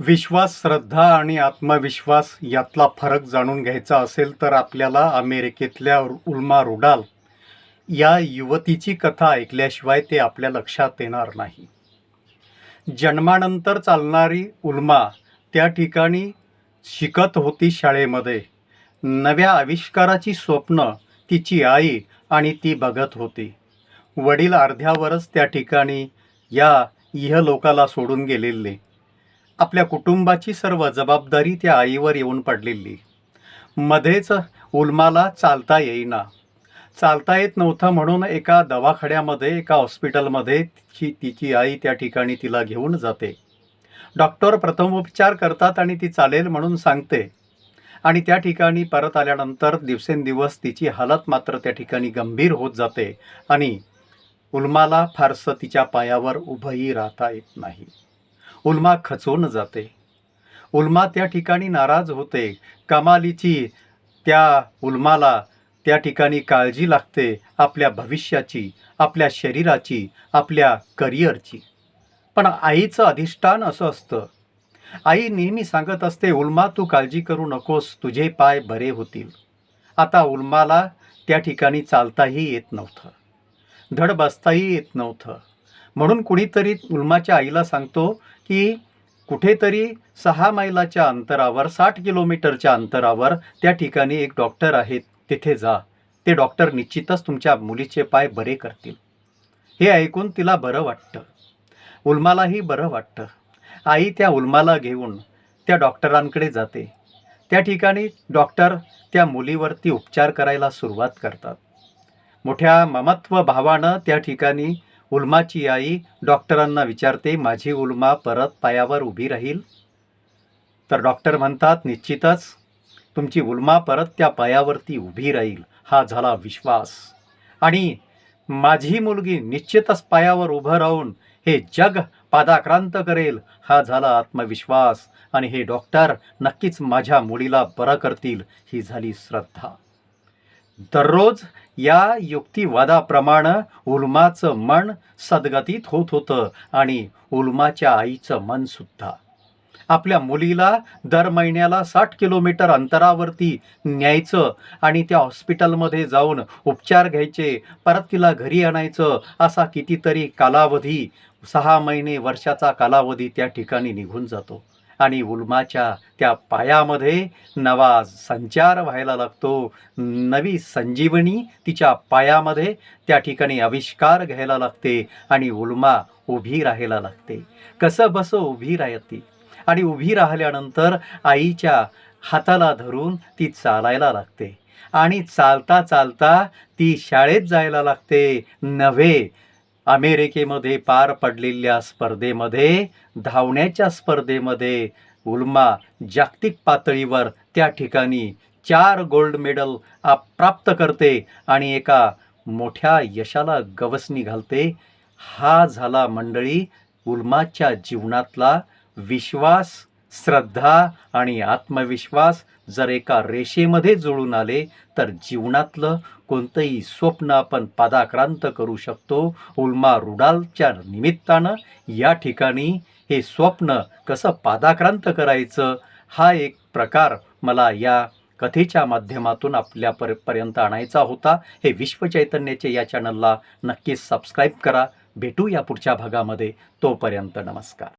विश्वास श्रद्धा आणि आत्मविश्वास यातला फरक जाणून घ्यायचा असेल तर आपल्याला अमेरिकेतल्या उल्मा रुडाल या युवतीची कथा ऐकल्याशिवाय ते आपल्या लक्षात येणार नाही. जन्मानंतर चालणारी उल्मा त्या ठिकाणी शिकत होती शाळेमध्ये. नव्या आविष्काराची स्वप्न तिची आई आणि ती बघत होती. वडील अर्ध्यावरच त्या ठिकाणी या इहलोकाला सोडून गेलेले. आपल्या कुटुंबाची सर्व जबाबदारी त्या आईवर येऊन पडलेली. मध्येच उल्माला चालता येईना. चालता येत नव्हतं म्हणून एका दवाखान्यामध्ये एका हॉस्पिटलमध्ये तिची तिची आई त्या ठिकाणी तिला घेऊन जाते. डॉक्टर प्रथमोपचार करतात आणि ती चालेल म्हणून सांगते. आणि त्या ठिकाणी परत आल्यानंतर दिवसेंदिवस तिची हालत मात्र त्या ठिकाणी गंभीर होत जाते आणि उल्माला फारसं तिच्या पायावर उभंही राहता येत नाही. उल्मा खचून जाते. उल्मा त्या ठिकाणी नाराज होते. कमालीची त्या उल्माला त्या ठिकाणी काळजी लागते आपल्या भविष्याची आपल्या शरीराची आपल्या करिअरची. पण आईचं अधिष्ठान असं असतं. आई नेहमी सांगत असते उल्मा तू काळजी करू नकोस तुझे पाय बरे होतील. आता उल्माला त्या ठिकाणी चालताही येत नव्हतं. धड बसताही येत नव्हतं. म्हणून कुणीतरी उल्माच्या आईला सांगतो की कुठेतरी सहा मैलाच्या अंतरावर साठ किलोमीटरच्या अंतरावर त्या ठिकाणी एक डॉक्टर आहेत तिथे जा. ते डॉक्टर निश्चितच तुमच्या मुलीचे पाय बरे करतील. हे ऐकून तिला बरं वाटतं. उल्मालाही बरं वाटतं. आई त्या उल्माला घेऊन त्या डॉक्टरांकडे जाते. त्या ठिकाणी डॉक्टर त्या मुलीवरती उपचार करायला सुरुवात करतात. मोठ्या ममत्व भावानं त्या ठिकाणी उल्माची आई डॉक्टरांना विचारते माझी उल्मा परत पायावर उभी राहील? तर डॉक्टर म्हणतात निश्चितच तुमची उल्मा परत त्या पायावरती उभी राहील. हा झाला विश्वास. आणि माझी मुलगी निश्चितच पायावर उभं राहून हे जग पादाक्रांत करेल. हा झाला आत्मविश्वास. आणि हे डॉक्टर नक्कीच माझ्या मुलीला बरं करतील. ही झाली श्रद्धा. दररोज या युक्तिवादाप्रमाणे उल्माचं मन सदगतीत होत होतं आणि उल्माच्या आईचं मनसुद्धा आपल्या मुलीला दर महिन्याला साठ किलोमीटर अंतरावरती न्यायचं आणि त्या हॉस्पिटलमध्ये जाऊन उपचार घ्यायचे परत तिला घरी आणायचं असा कितीतरी कालावधी सहा महिने वर्षाचा कालावधी त्या ठिकाणी निघून जातो. आणि उल्माच्या त्या पायामध्ये नवा संचार व्हायला लागतो. नवी संजीवनी तिच्या पायामध्ये त्या ठिकाणी आविष्कार घ्यायला लागते आणि उल्मा उभी राहायला लागते. कसं बसं उभी राहते? आणि उभी राहिल्यानंतर आईच्या हाताला धरून ती चालायला लागते. आणि चालता चालता ती शाळेत जायला लागते. नव्हे अमेरिकेमध्ये पार पडलेल्या स्पर्धेमध्ये धावण्याच्या स्पर्धेमध्ये उल्मा जागतिक पातळीवर त्या ठिकाणी चार गोल्ड मेडल आप प्राप्त करते आणि एका मोठ्या यशाला गवसणी घालते. हा झाला मंडळी उल्माच्या जीवनातला विश्वास श्रद्धा आणि आत्मविश्वास जर एका रेषेमध्ये जुळून आले तर जीवनातलं कोणतंही स्वप्न आपण पादाक्रांत करू शकतो. उल्मा रुडालच्या निमित्तानं या ठिकाणी हे स्वप्न कसं पादाक्रांत करायचं हा एक प्रकार मला या कथेच्या माध्यमातून आपल्या पर पर्यंत आणायचा होता. हे विश्वचैतन्याचे या चॅनलला नक्कीच सबस्क्राईब करा. भेटू या पुढच्या भागामध्ये. तोपर्यंत नमस्कार.